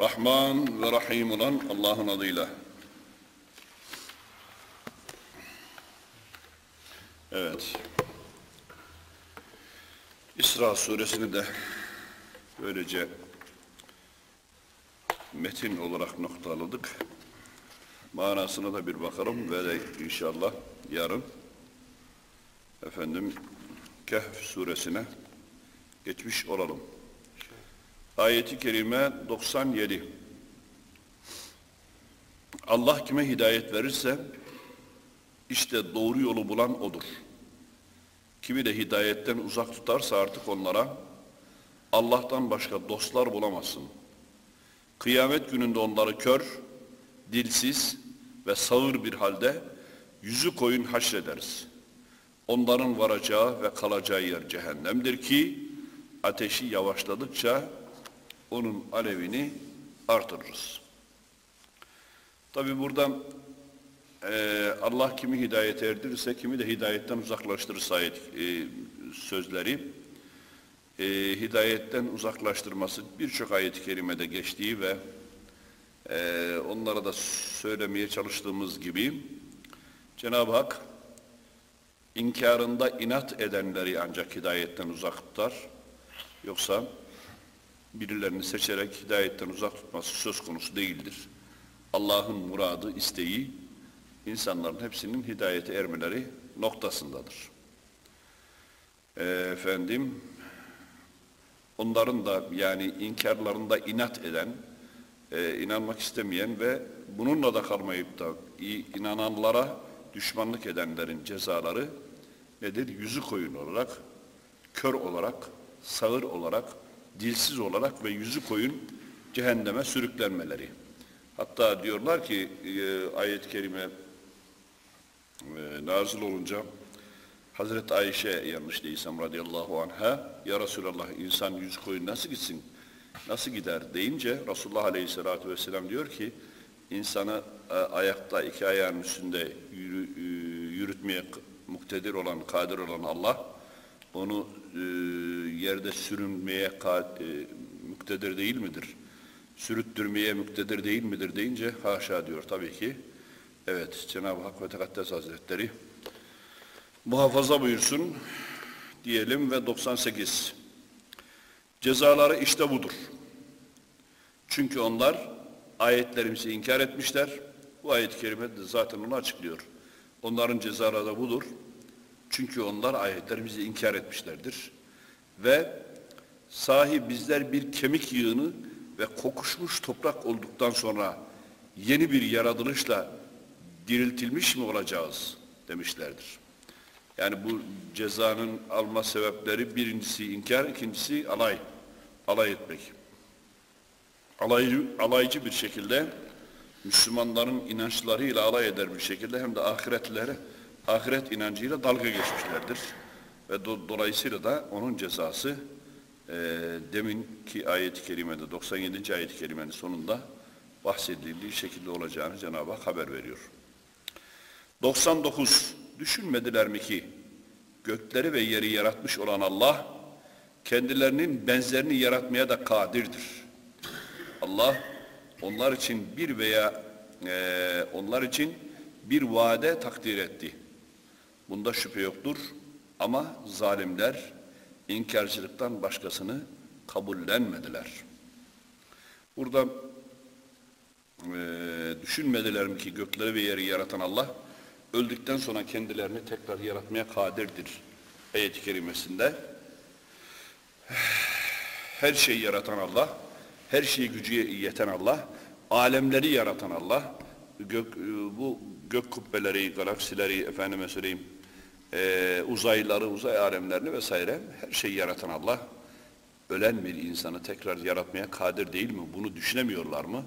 Rahman ve Rahim olan Allah'ın adıyla. Evet. İsra suresini de böylece metin olarak noktaladık. Manasına da bir bakalım ve de inşallah yarın efendim Kehf suresine geçmiş olalım. Ayeti kerime 97. Allah kime hidayet verirse işte doğru yolu bulan odur. Kimi de hidayetten uzak tutarsa artık onlara Allah'tan başka dostlar bulamazsın. Kıyamet gününde onları kör, dilsiz ve sağır bir halde yüzü koyun haşrederiz. Onların varacağı ve kalacağı yer cehennemdir ki ateşi yavaşladıkça onun alevini artırırız. Tabi buradan e, Allah kimi hidayet erdirirse kimi de hidayetten uzaklaştırırsa e, sözleri e, hidayetten uzaklaştırması birçok ayet-i kerimede geçtiği ve e, onlara da söylemeye çalıştığımız gibi Cenab-ı Hak inkarında inat edenleri ancak hidayetten uzak tutar. Yoksa birilerini seçerek hidayetten uzak tutması söz konusu değildir. Allah'ın muradı, isteği insanların hepsinin hidayete ermeleri noktasındadır. Efendim, onların da yani inkarlarında inat eden, e, inanmak istemeyen ve bununla da kalmayıp da inananlara düşmanlık edenlerin cezaları nedir? Yüzü koyun olarak, kör olarak, sağır olarak, dilsiz olarak ve yüzü koyun cehenneme sürüklenmeleri. Hatta diyorlar ki e, ayet-i kerime e, nazil olunca Hazreti Ayşe yanlış değilsem radıyallahu anha ya Resulallah insan yüzü koyun nasıl gitsin? Nasıl gider deyince Resulullah aleyhissalatü vesselam diyor ki insanı e, ayakta iki ayağın üstünde yürü, e, yürütmeye muktedir olan, kadir olan Allah onu yerde sürünmeye e, muktedir değil midir? Sürüttürmeye muktedir değil midir deyince haşa diyor tabii ki. Evet Cenab-ı Hak ve Tekaddes Hazretleri muhafaza buyursun diyelim ve 98. Cezaları işte budur. Çünkü onlar ayetlerimizi inkar etmişler. Bu ayet-i kerime zaten onu açıklıyor. Onların cezaları da budur. Çünkü onlar ayetlerimizi inkar etmişlerdir. Ve sahi bizler bir kemik yığını ve kokuşmuş toprak olduktan sonra yeni bir yaratılışla diriltilmiş mi olacağız demişlerdir. Yani bu cezanın alma sebepleri birincisi inkar, ikincisi alay, alay etmek. Alaycı, alaycı bir şekilde Müslümanların inançlarıyla alay eder bir şekilde hem de ahiretlere, ahiret inancıyla dalga geçmişlerdir. Ve do, dolayısıyla da onun cezası e, deminki ayet-i kerimede 97. ayet-i kerimenin sonunda bahsedildiği şekilde olacağını Cenab-ı Hak haber veriyor. 99. Düşünmediler mi ki gökleri ve yeri yaratmış olan Allah kendilerinin benzerini yaratmaya da kadirdir. Allah onlar için bir veya e, onlar için bir vade takdir etti. Bunda şüphe yoktur ama zalimler inkarcılıktan başkasını kabullenmediler. Burada e, düşünmediler mi ki gökleri ve yeri yaratan Allah öldükten sonra kendilerini tekrar yaratmaya kadirdir. Ayet-i kerimesinde her şeyi yaratan Allah, her şeyi gücü yeten Allah, alemleri yaratan Allah, gök, bu gök kubbeleri, galaksileri, efendime söyleyeyim, e, uzayları, uzay alemlerini vesaire her şeyi yaratan Allah, ölen bir insanı tekrar yaratmaya kadir değil mi? Bunu düşünemiyorlar mı?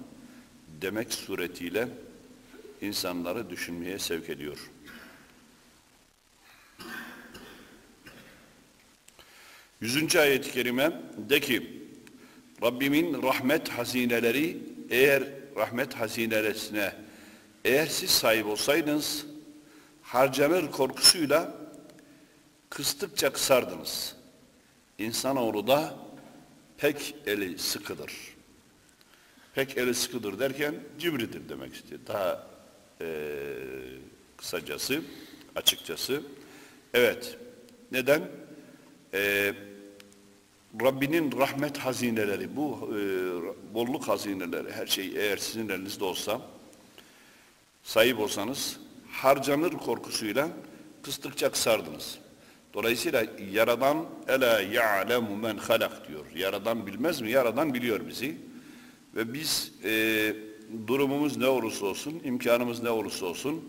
Demek suretiyle insanları düşünmeye sevk ediyor. Yüzüncü ayet-i kerime de ki Rabbimin rahmet hazineleri eğer rahmet hazineresine eğer siz sahip olsaydınız harcanır korkusuyla kıstıkça kısardınız. İnsanoğlu da pek eli sıkıdır. pek eli sıkıdır derken cibridir demek istiyor. Daha e, kısacası, açıkçası. Evet. Neden? E, Rabbinin rahmet hazineleri, bu e, bolluk hazineleri, her şey eğer sizin elinizde olsa, sahip olsanız, harcanır korkusuyla kıstıkça kısardınız. Dolayısıyla Yaradan ela ya'lemu men halak diyor. Yaradan bilmez mi? Yaradan biliyor bizi. Ve biz e, durumumuz ne olursa olsun, imkanımız ne olursa olsun,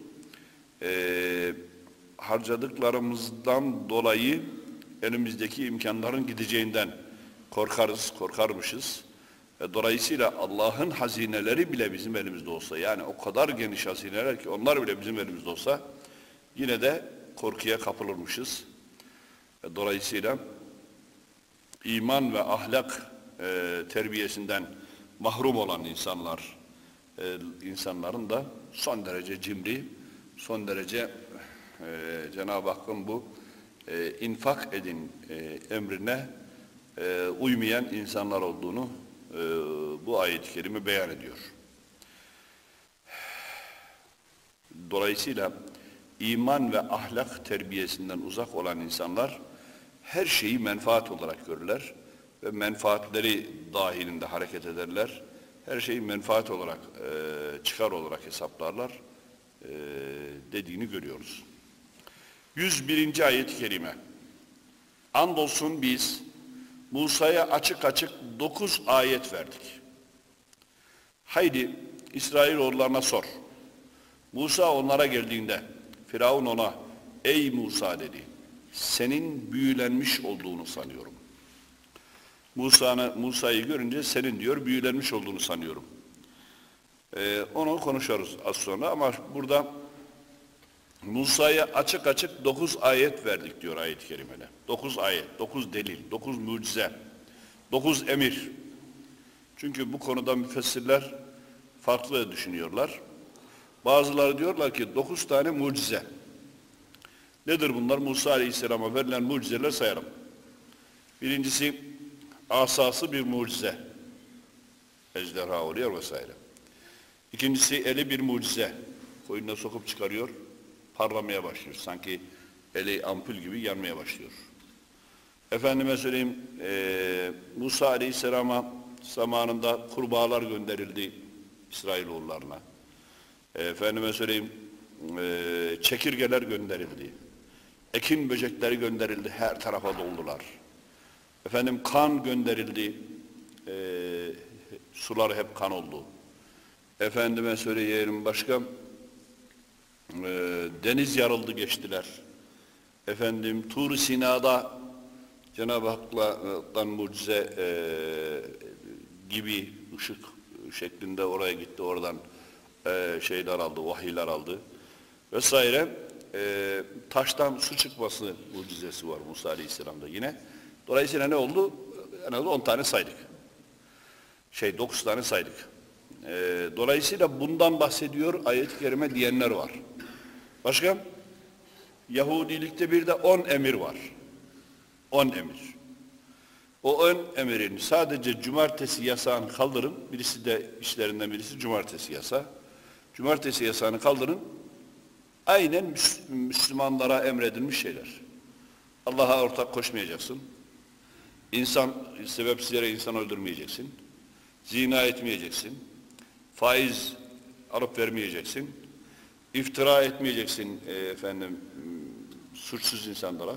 e, harcadıklarımızdan dolayı elimizdeki imkanların gideceğinden korkarız, korkarmışız. E, dolayısıyla Allah'ın hazineleri bile bizim elimizde olsa, yani o kadar geniş hazineler ki onlar bile bizim elimizde olsa, yine de korkuya kapılırmışız. Dolayısıyla iman ve ahlak e, terbiyesinden mahrum olan insanlar, e, insanların da son derece cimri, son derece e, Cenab-ı Hakk'ın bu e, infak edin e, emrine e, uymayan insanlar olduğunu e, bu ayet-i kerime beyan ediyor. Dolayısıyla iman ve ahlak terbiyesinden uzak olan insanlar her şeyi menfaat olarak görürler ve menfaatleri dahilinde hareket ederler. Her şeyi menfaat olarak, e, çıkar olarak hesaplarlar e, dediğini görüyoruz. 101. ayet-i kerime. Andolsun biz Musa'ya açık açık dokuz ayet verdik. Haydi İsrailoğullarına sor. Musa onlara geldiğinde Firavun ona ey Musa dedi. Senin büyülenmiş olduğunu sanıyorum. Musa'yı görünce senin diyor büyülenmiş olduğunu sanıyorum. Ee, onu konuşuruz az sonra ama burada Musa'ya açık açık dokuz ayet verdik diyor ayet-i kerimede. Dokuz ayet, dokuz delil, dokuz mucize, dokuz emir. Çünkü bu konuda müfessirler farklı düşünüyorlar. Bazıları diyorlar ki dokuz tane mucize. Nedir bunlar? Musa Aleyhisselam'a verilen mucizeler sayalım. Birincisi asası bir mucize. Ejderha oluyor vesaire. İkincisi eli bir mucize. Koyununa sokup çıkarıyor, parlamaya başlıyor. Sanki eli ampul gibi yanmaya başlıyor. Efendime söyleyeyim, e, Musa Aleyhisselam'a zamanında kurbağalar gönderildi İsrailoğullarına. E, efendime söyleyeyim, e, çekirgeler gönderildi. Ekin böcekleri gönderildi, her tarafa doldular. Efendim kan gönderildi, e, sular hep kan oldu. Efendime söyleyeyim başka, e, deniz yarıldı geçtiler. Efendim Tur Sina'da Cenab-ı Hak'tan mucize e, gibi ışık şeklinde oraya gitti, oradan e, şeyler aldı, vahiyler aldı vesaire. E, taştan su çıkması mucizesi var Musa Aleyhisselam'da yine. Dolayısıyla ne oldu? En az 10 tane saydık. Şey 9 tane saydık. E, dolayısıyla bundan bahsediyor ayet-i kerime diyenler var. Başka? Yahudilikte bir de 10 emir var. 10 emir. O ön emirin sadece cumartesi yasağını kaldırın. Birisi de işlerinden birisi cumartesi yasa. Cumartesi yasağını kaldırın. Aynen Müslümanlara emredilmiş şeyler. Allah'a ortak koşmayacaksın. İnsan, sebepsiz yere insan öldürmeyeceksin. Zina etmeyeceksin. Faiz alıp vermeyeceksin. İftira etmeyeceksin e, efendim suçsuz insanlara.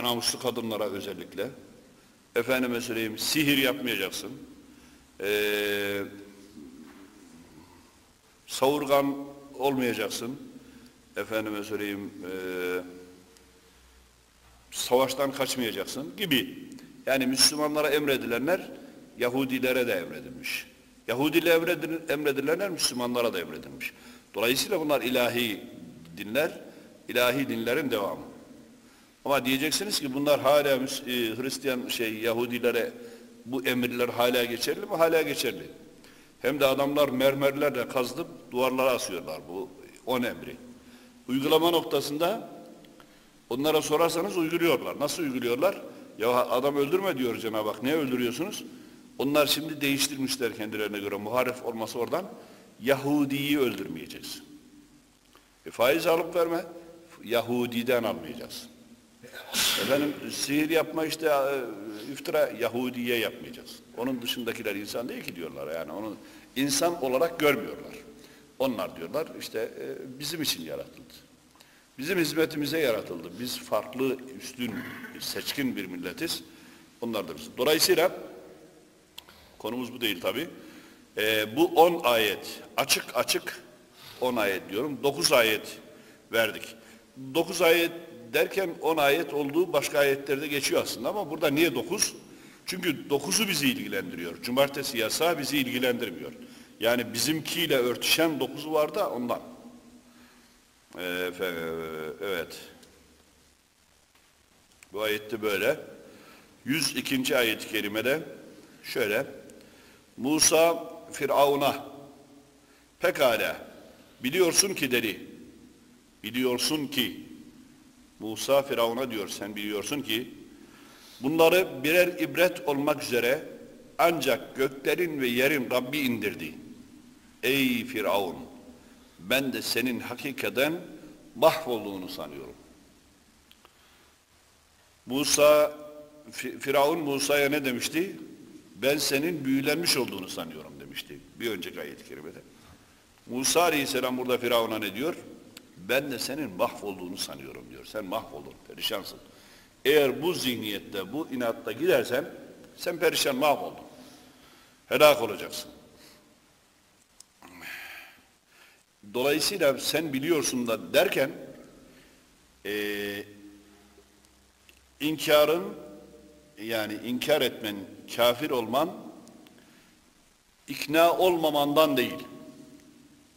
Namuslu kadınlara özellikle. Efendime söyleyeyim sihir yapmayacaksın. Ee, savurgan olmayacaksın. Efendime söyleyeyim e, savaştan kaçmayacaksın gibi. Yani Müslümanlara emredilenler Yahudilere de emredilmiş. Yahudilere emredilenler Müslümanlara da emredilmiş. Dolayısıyla bunlar ilahi dinler, ilahi dinlerin devamı. Ama diyeceksiniz ki bunlar hala e, Hristiyan şey Yahudilere bu emirler hala geçerli mi? Hala geçerli. Hem de adamlar mermerlerle kazdıp duvarlara asıyorlar bu on emri. Uygulama noktasında onlara sorarsanız uyguluyorlar. Nasıl uyguluyorlar? Ya adam öldürme diyor Cenab-ı Hak. Ne öldürüyorsunuz? Onlar şimdi değiştirmişler kendilerine göre muharef olması oradan. Yahudi'yi öldürmeyeceğiz. E, faiz alıp verme, Yahudi'den almayacağız. Efendim sihir yapma işte e, iftira Yahudi'ye yapmayacağız. Onun dışındakiler insan değil ki diyorlar yani onu insan olarak görmüyorlar. Onlar diyorlar işte e, bizim için yaratıldı. Bizim hizmetimize yaratıldı. Biz farklı, üstün, seçkin bir milletiz. Onlar da biz. Dolayısıyla konumuz bu değil tabi. Ee, bu 10 ayet, açık açık 10 ayet diyorum. 9 ayet verdik. 9 ayet derken 10 ayet olduğu başka ayetlerde geçiyor aslında ama burada niye 9? Çünkü 9'u bizi ilgilendiriyor. Cumartesi yasağı bizi ilgilendirmiyor. Yani bizimkiyle örtüşen 9'u var da ondan. Ee, evet. Bu ayette böyle. 102. ayet-i kerimede şöyle. Musa Firavun'a pekala biliyorsun ki dedi. Biliyorsun ki Musa Firavun'a diyor sen biliyorsun ki bunları birer ibret olmak üzere ancak göklerin ve yerin Rabbi indirdi. Ey Firavun ben de senin hakikaten mahvolduğunu sanıyorum. Musa, Firavun Musa'ya ne demişti? Ben senin büyülenmiş olduğunu sanıyorum demişti. Bir önceki ayet-i kerimede. Musa Aleyhisselam burada Firavun'a ne diyor? Ben de senin mahvolduğunu sanıyorum diyor. Sen mahvoldun, perişansın. Eğer bu zihniyette, bu inatta gidersen sen perişan mahvoldun. Helak olacaksın. Dolayısıyla sen biliyorsun da derken e, inkarın yani inkar etmen, kafir olman ikna olmamandan değil.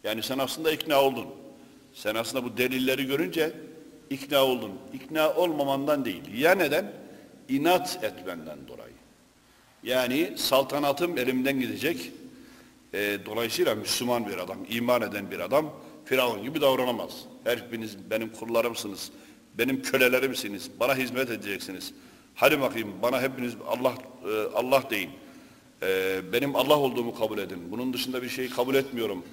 Yani sen aslında ikna oldun. Sen aslında bu delilleri görünce ikna oldun. İkna olmamandan değil. Ya neden? İnat etmenden dolayı. Yani saltanatım elimden gidecek. E, dolayısıyla Müslüman bir adam, iman eden bir adam Firavun gibi davranamaz. Her biriniz benim kullarımsınız, benim kölelerimsiniz, bana hizmet edeceksiniz. Hadi bakayım bana hepiniz Allah e, Allah deyin. E, benim Allah olduğumu kabul edin. Bunun dışında bir şey kabul etmiyorum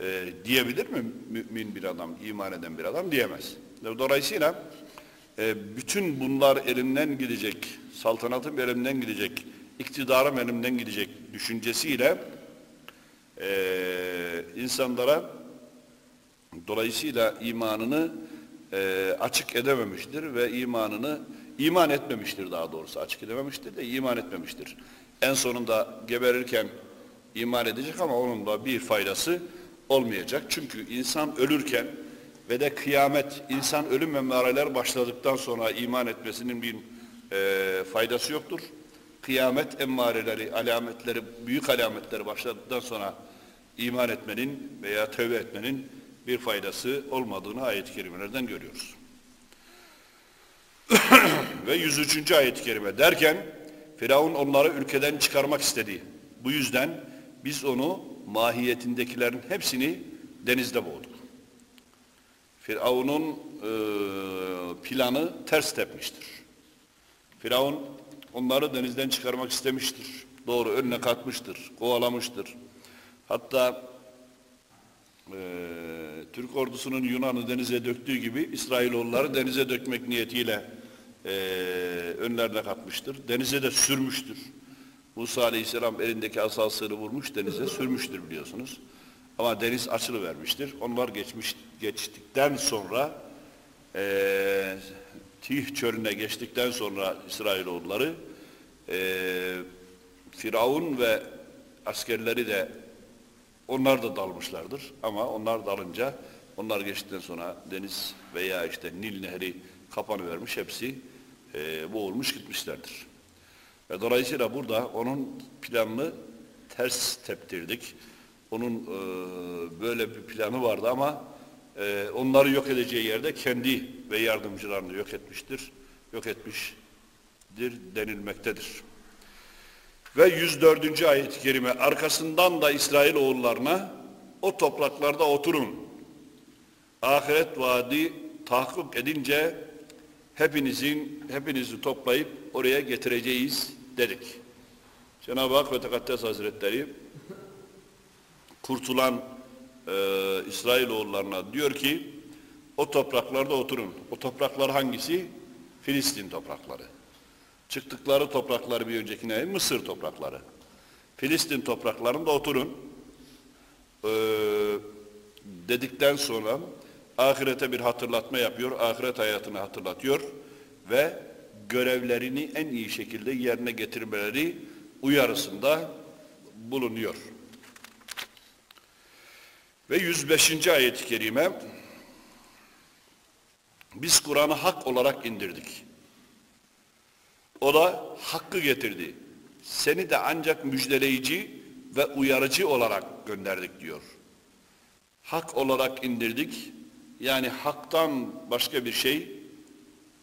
e, diyebilir mi mümin bir adam, iman eden bir adam? Diyemez. Dolayısıyla e, bütün bunlar elimden gidecek, saltanatım elimden gidecek, iktidarım elimden gidecek düşüncesiyle e, insanlara dolayısıyla imanını e, açık edememiştir ve imanını iman etmemiştir daha doğrusu açık edememiştir de iman etmemiştir. En sonunda geberirken iman edecek ama onun da bir faydası olmayacak. Çünkü insan ölürken ve de kıyamet, insan ölüm emareler başladıktan sonra iman etmesinin bir e, faydası yoktur. Kıyamet emmareleri, alametleri, büyük alametleri başladıktan sonra iman etmenin veya tövbe etmenin bir faydası olmadığını ayet-i kerimelerden görüyoruz. Ve 103. ayet-i kerime derken Firavun onları ülkeden çıkarmak istedi. Bu yüzden biz onu mahiyetindekilerin hepsini denizde boğduk. Firavun'un e, planı ters tepmiştir. Firavun onları denizden çıkarmak istemiştir. Doğru önüne katmıştır, kovalamıştır. Hatta e, Türk ordusunun Yunan'ı denize döktüğü gibi İsrailoğulları denize dökmek niyetiyle e, önlerine katmıştır. Denize de sürmüştür. Musa Aleyhisselam elindeki asasını vurmuş denize sürmüştür biliyorsunuz. Ama deniz açılı vermiştir. Onlar geçmiş geçtikten sonra e, Tih çölüne geçtikten sonra İsrailoğulları e, Firavun ve askerleri de onlar da dalmışlardır. Ama onlar dalınca onlar geçtikten sonra deniz veya işte Nil Nehri kapanı vermiş hepsi e, boğulmuş gitmişlerdir. Ve dolayısıyla burada onun planını ters teptirdik. Onun e, böyle bir planı vardı ama e, onları yok edeceği yerde kendi ve yardımcılarını yok etmiştir. Yok etmiştir denilmektedir. Ve 104. ayet-i kerime arkasından da İsrail oğullarına o topraklarda oturun. Ahiret vaadi tahakkuk edince hepinizin hepinizi toplayıp oraya getireceğiz dedik. Cenab-ı Hak ve Tekaddes Hazretleri kurtulan e, İsrailoğullarına diyor ki o topraklarda oturun. O topraklar hangisi? Filistin toprakları. Çıktıkları toprakları bir öncekine Mısır toprakları. Filistin topraklarında oturun. Ee, dedikten sonra ahirete bir hatırlatma yapıyor. Ahiret hayatını hatırlatıyor ve görevlerini en iyi şekilde yerine getirmeleri uyarısında bulunuyor. Ve 105. ayet-i kerime biz Kur'an'ı hak olarak indirdik. O da hakkı getirdi. Seni de ancak müjdeleyici ve uyarıcı olarak gönderdik diyor. Hak olarak indirdik. Yani haktan başka bir şey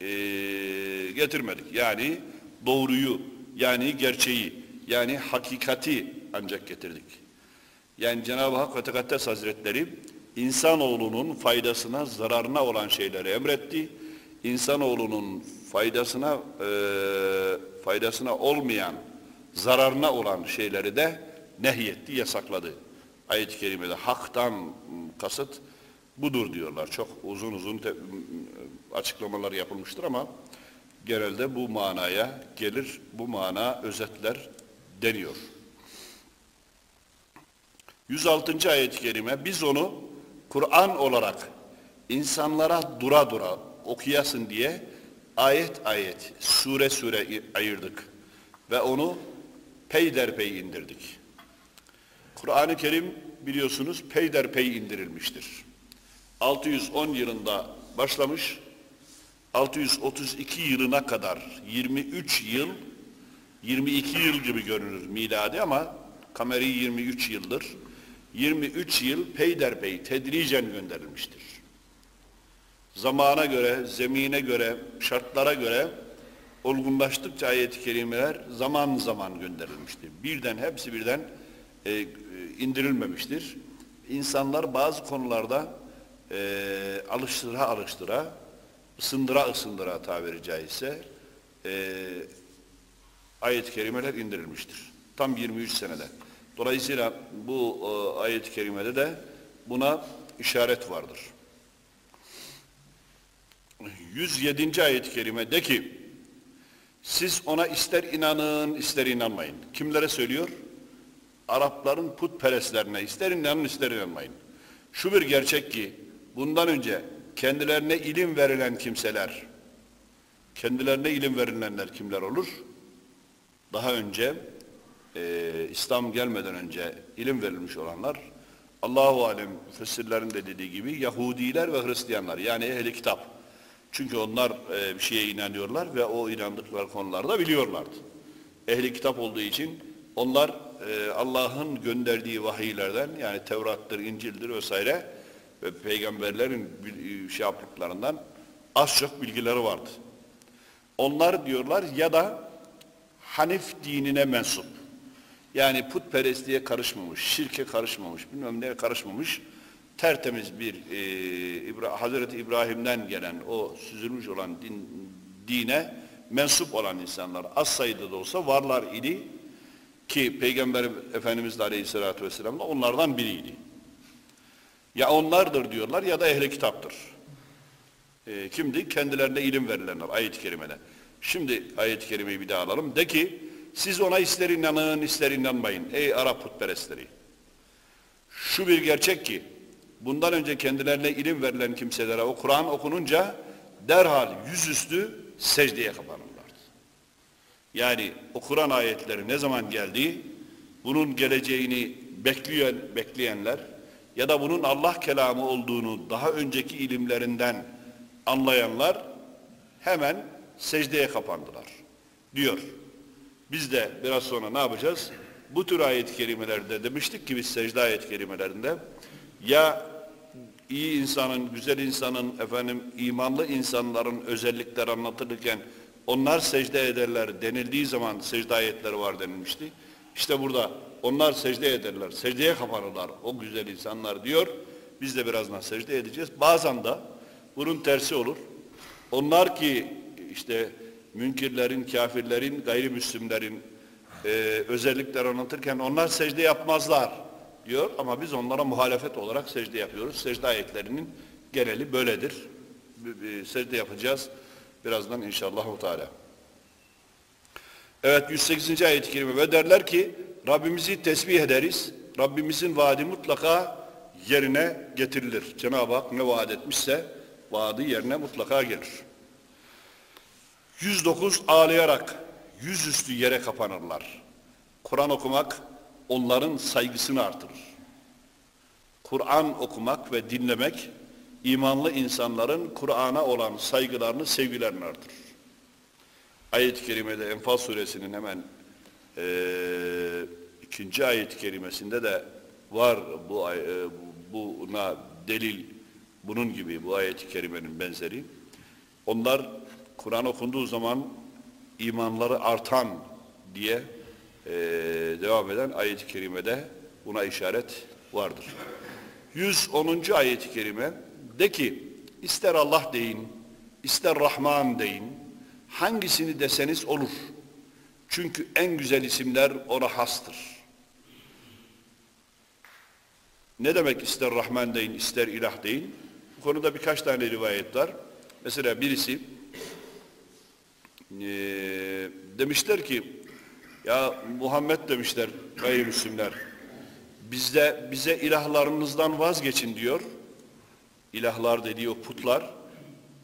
e, getirmedik. Yani doğruyu, yani gerçeği, yani hakikati ancak getirdik. Yani Cenab-ı Hak ve Tekaddes Hazretleri insanoğlunun faydasına, zararına olan şeyleri emretti. İnsanoğlunun faydasına e, faydasına olmayan, zararına olan şeyleri de nehyetti, yasakladı. Ayet-i kerimede haktan kasıt budur diyorlar. Çok uzun uzun açıklamalar yapılmıştır ama genelde bu manaya gelir, bu mana özetler deniyor. 106. ayet-i kerime biz onu Kur'an olarak insanlara dura dura okuyasın diye ayet ayet, sure sure ayırdık ve onu peyderpey indirdik. Kur'an-ı Kerim biliyorsunuz peyderpey indirilmiştir. 610 yılında başlamış, 632 yılına kadar 23 yıl, 22 yıl gibi görünür miladi ama kameri 23 yıldır. 23 yıl peyderpey tedricen gönderilmiştir. Zamana göre, zemine göre, şartlara göre olgunlaştıkça ayet-i kerimeler zaman zaman gönderilmiştir. Birden hepsi birden e, indirilmemiştir. İnsanlar bazı konularda e, alıştıra alıştıra, ısındıra ısındıra tabiri caizse e, ayet-i kerimeler indirilmiştir. Tam 23 senede. Dolayısıyla bu e, ayet-i kerimede de buna işaret vardır. 107. ayet-i kerime de ki siz ona ister inanın ister inanmayın. Kimlere söylüyor? Arapların putperestlerine ister inanın ister inanmayın. Şu bir gerçek ki bundan önce kendilerine ilim verilen kimseler kendilerine ilim verilenler kimler olur? Daha önce e, İslam gelmeden önce ilim verilmiş olanlar Allahu alem müfessirlerin de dediği gibi Yahudiler ve Hristiyanlar yani ehli kitap. Çünkü onlar e, bir şeye inanıyorlar ve o inandıkları konularda biliyorlardı. Ehli kitap olduğu için onlar e, Allah'ın gönderdiği vahiylerden yani Tevrat'tır, İncil'dir vesaire ve peygamberlerin e, şey yaptıklarından az çok bilgileri vardı. Onlar diyorlar ya da Hanif dinine mensup. Yani putperestliğe karışmamış, şirke karışmamış, bilmem neye karışmamış, tertemiz bir e, İbra Hazreti İbrahim'den gelen o süzülmüş olan din, dine mensup olan insanlar az sayıda da olsa varlar idi ki Peygamber Efendimiz de Aleyhisselatü Vesselam da onlardan biriydi. Ya onlardır diyorlar ya da ehli kitaptır. E, kimdi? Kendilerine ilim verilenler ayet-i kerimede. Şimdi ayet-i kerimeyi bir daha alalım. De ki siz ona ister inanın ister inanmayın ey Arap putperestleri. Şu bir gerçek ki bundan önce kendilerine ilim verilen kimselere o Kur'an okununca derhal yüzüstü secdeye kapanırlardı. Yani o Kur'an ayetleri ne zaman geldi bunun geleceğini bekleyen, bekleyenler ya da bunun Allah kelamı olduğunu daha önceki ilimlerinden anlayanlar hemen secdeye kapandılar diyor. Biz de biraz sonra ne yapacağız? Bu tür ayet-i kerimelerde demiştik ki biz secde ayet-i kerimelerinde ya iyi insanın, güzel insanın, efendim imanlı insanların özellikleri anlatılırken onlar secde ederler denildiği zaman secde ayetleri var denilmişti. İşte burada onlar secde ederler, secdeye kapanırlar o güzel insanlar diyor. Biz de birazdan secde edeceğiz. Bazen de bunun tersi olur. Onlar ki işte münkirlerin, kafirlerin, gayrimüslimlerin e, özellikler anlatırken onlar secde yapmazlar diyor ama biz onlara muhalefet olarak secde yapıyoruz. Secde ayetlerinin geneli böyledir. Secde yapacağız birazdan inşallah. Teala. Evet 108. ayet-i kerime ve derler ki Rabbimizi tesbih ederiz. Rabbimizin vaadi mutlaka yerine getirilir. Cenab-ı Hak ne vaat etmişse vaadi yerine mutlaka gelir. 109 ağlayarak yüzüstü yere kapanırlar. Kur'an okumak onların saygısını artırır. Kur'an okumak ve dinlemek imanlı insanların Kur'an'a olan saygılarını, sevgilerini artırır. Ayet-i Kerime'de Enfal Suresinin hemen e, ikinci ayet-i kerimesinde de var bu e, buna delil bunun gibi bu ayet-i kerimenin benzeri. Onlar Kur'an okunduğu zaman imanları artan diye e, devam eden ayet-i kerimede buna işaret vardır. 110. ayet-i kerime de ki ister Allah deyin, ister Rahman deyin, hangisini deseniz olur. Çünkü en güzel isimler ona hastır. Ne demek ister Rahman deyin, ister ilah deyin? Bu konuda birkaç tane rivayet var. Mesela birisi e, demişler ki ya Muhammed demişler gayrimüslimler bizde bize ilahlarınızdan vazgeçin diyor. İlahlar dediği o putlar.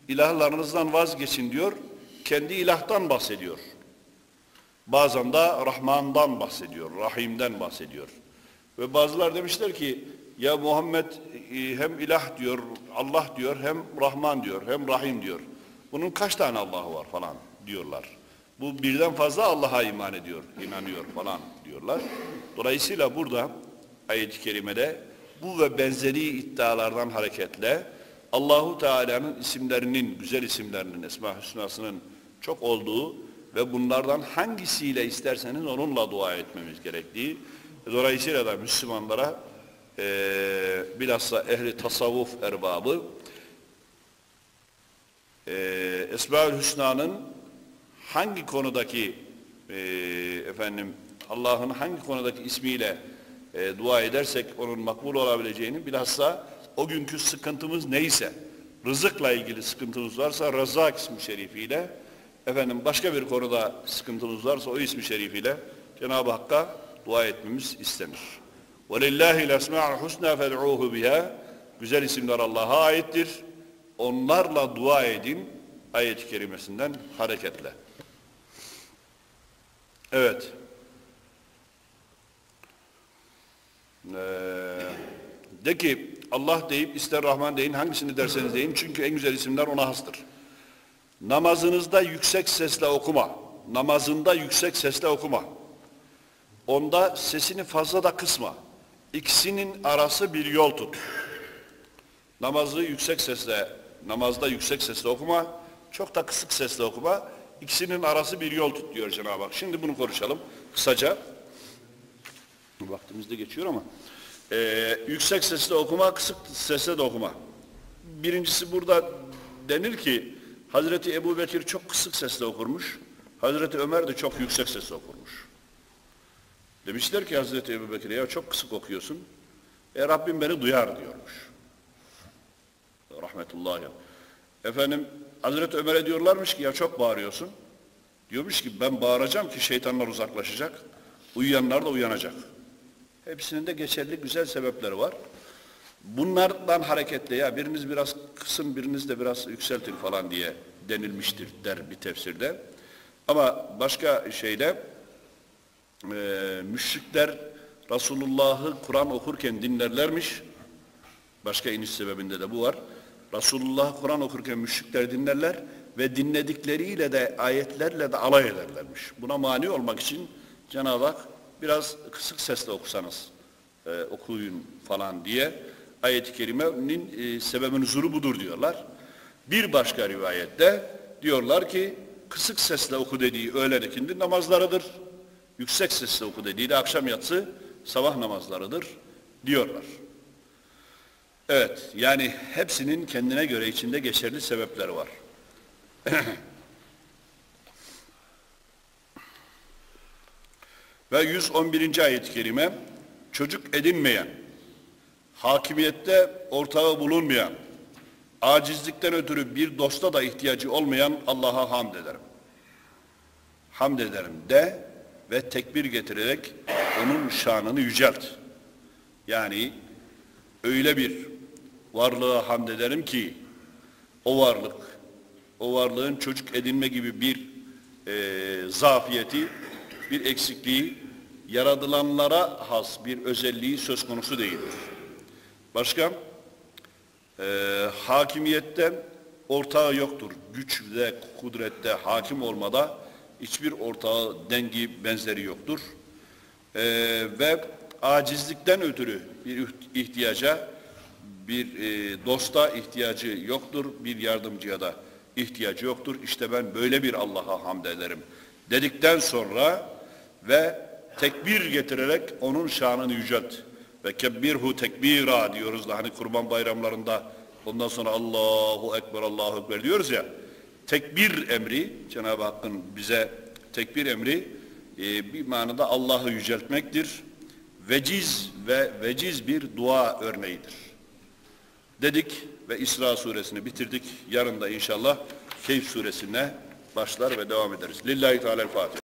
İlahlarınızdan vazgeçin diyor. Kendi ilahtan bahsediyor. Bazen de Rahman'dan bahsediyor. Rahim'den bahsediyor. Ve bazılar demişler ki ya Muhammed e, hem ilah diyor, Allah diyor, hem Rahman diyor, hem Rahim diyor. Bunun kaç tane Allah'ı var falan diyorlar. Bu birden fazla Allah'a iman ediyor, inanıyor falan diyorlar. Dolayısıyla burada ayet-i kerimede bu ve benzeri iddialardan hareketle Allahu Teala'nın isimlerinin, güzel isimlerinin, Esma Hüsna'sının çok olduğu ve bunlardan hangisiyle isterseniz onunla dua etmemiz gerektiği. Dolayısıyla da Müslümanlara e, bilhassa ehli tasavvuf erbabı e, Esma-ül Hüsna'nın hangi konudaki e, efendim Allah'ın hangi konudaki ismiyle e, dua edersek onun makbul olabileceğini bilhassa o günkü sıkıntımız neyse rızıkla ilgili sıkıntımız varsa Rezzak ismi şerifiyle efendim başka bir konuda sıkıntımız varsa o ismi şerifiyle Cenab-ı Hakk'a dua etmemiz istenir. وَلِلَّهِ الْاَسْمَعُ الْحُسْنَى فَدْعُوهُ بِهَا Güzel isimler Allah'a aittir. Onlarla dua edin. Ayet-i kerimesinden hareketle. Evet. Ee, de ki Allah deyip ister Rahman deyin hangisini derseniz deyin çünkü en güzel isimler ona hastır. Namazınızda yüksek sesle okuma. Namazında yüksek sesle okuma. Onda sesini fazla da kısma. İkisinin arası bir yol tut. Namazı yüksek sesle, namazda yüksek sesle okuma, çok da kısık sesle okuma. İkisinin arası bir yol tut diyor Cenab-ı Hak. Şimdi bunu konuşalım kısaca. Vaktimiz de geçiyor ama. Ee, yüksek sesle okuma, kısık sesle de okuma. Birincisi burada denir ki Hazreti Ebu Bekir çok kısık sesle okurmuş. Hazreti Ömer de çok yüksek sesle okurmuş. Demişler ki Hazreti Ebu Bekir'e ya çok kısık okuyorsun. E Rabbim beni duyar diyormuş. Rahmetullahi. Efendim Hazreti Ömer'e diyorlarmış ki ya çok bağırıyorsun. Diyormuş ki ben bağıracağım ki şeytanlar uzaklaşacak. Uyuyanlar da uyanacak. Hepsinin de geçerli güzel sebepleri var. Bunlardan hareketle ya biriniz biraz kısın biriniz de biraz yükseltin falan diye denilmiştir der bir tefsirde. Ama başka şeyde e, müşrikler Resulullah'ı Kur'an okurken dinlerlermiş. Başka iniş sebebinde de bu var. Resulullah Kur'an okurken müşrikler dinlerler ve dinledikleriyle de ayetlerle de alay ederlermiş. Buna mani olmak için Cenab-ı Hak biraz kısık sesle okusanız e, okuyun falan diye ayet-i kerimenin e, sebebinin zuru budur diyorlar. Bir başka rivayette diyorlar ki kısık sesle oku dediği öğlen ikindi namazlarıdır yüksek sesle oku dediği de akşam yatsı sabah namazlarıdır diyorlar. Evet, yani hepsinin kendine göre içinde geçerli sebepleri var. Ve 111. ayet-i kerime çocuk edinmeyen, hakimiyette ortağı bulunmayan, acizlikten ötürü bir dosta da ihtiyacı olmayan Allah'a hamd ederim. Hamd ederim de ve tekbir getirerek onun şanını yücelt. Yani öyle bir varlığa hamd ederim ki o varlık, o varlığın çocuk edinme gibi bir e, zafiyeti, bir eksikliği, yaratılanlara has bir özelliği söz konusu değildir. Başka? E, hakimiyetten ortağı yoktur. Güç ve kudrette hakim olmada hiçbir ortağı, dengi, benzeri yoktur. E, ve acizlikten ötürü bir ihtiyaca, bir e, dosta ihtiyacı yoktur, bir yardımcıya da ihtiyacı yoktur. İşte ben böyle bir Allah'a hamd ederim. Dedikten sonra ve tekbir getirerek onun şanını yücelt. Ve kebbirhu tekbira diyoruz da hani kurban bayramlarında ondan sonra Allahu Ekber, Allahu Ekber diyoruz ya. Tekbir emri, Cenab-ı Hakk'ın bize tekbir emri e, bir manada Allah'ı yüceltmektir. Veciz ve veciz bir dua örneğidir. Dedik ve İsra suresini bitirdik. Yarın da inşallah Keyf suresine başlar ve devam ederiz. Lillahi Teala'l-Fatiha.